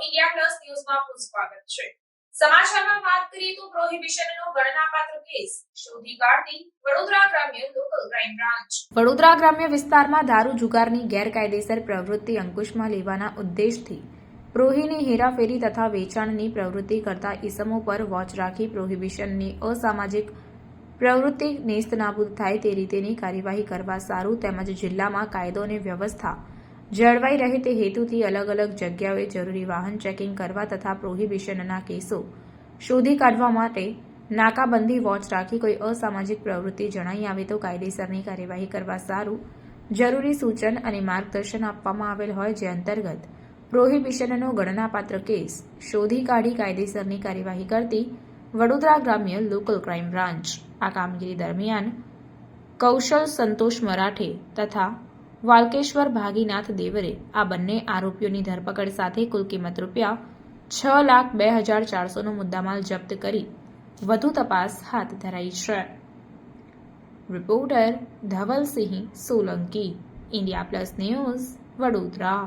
ન્યૂઝમાં આપનું સ્વાગત છે. સમાચારમાં વાત કરીએ તો પ્રોહિબિશનનો ગણનાપાત્ર કેસ, શોધી કાઢતી વડોદરા ગ્રામ્ય લોકલ ક્રાઇમ બ્રાન્ચ વડોદરા ગ્રામ્ય વિસ્તારમાં દારૂ જુગારની ગેરકાયદેસર પ્રવૃત્તિ અંકુશમાં લેવાના ઉદ્દેશથી પ્રોહીની હેરાફેરી તથા વેચાણની પ્રવૃત્તિ કરતા ઇસમો પર વોચ રાખી પ્રોહિબિશનની અસામાજિક પ્રવૃત્તિ નેસ્તનાબૂદ થાય તે રીતેની કાર્યવાહી કરવા સારું તેમજ જિલ્લામાં કાયદો અને વ્યવસ્થા જળવાઈ રહે તે હેતુથી અલગ અલગ જગ્યાઓએ જરૂરી વાહન ચેકિંગ કરવા તથા પ્રોહિબિશનના કેસો શોધી કાઢવા માટે નાકાબંધી વોચ રાખી કોઈ અસામાજિક પ્રવૃત્તિ જણાઈ આવે તો કાયદેસરની કાર્યવાહી કરવા સારું જરૂરી સૂચન અને માર્ગદર્શન આપવામાં આવેલ હોય જે અંતર્ગત પ્રોહિબિશનનો ગણનાપાત્ર કેસ શોધી કાઢી કાયદેસરની કાર્યવાહી કરતી વડોદરા ગ્રામ્ય લોકલ ક્રાઇમ બ્રાન્ચ. આ કામગીરી દરમિયાન કૌશલ સંતોષ મરાઠે તથા વાલકેશ્વર ભાગીનાથ દેવરે આ બંને આરોપીઓની ધરપકડ સાથે કુલ કિંમત રૂપિયા છ લાખ બે હજાર ચારસોનો મુદ્દામાલ જપ્ત કરી વધુ તપાસ હાથ ધરાઈ છે. Reporter Dhavalsinh Solanki, India plus news Vadodara.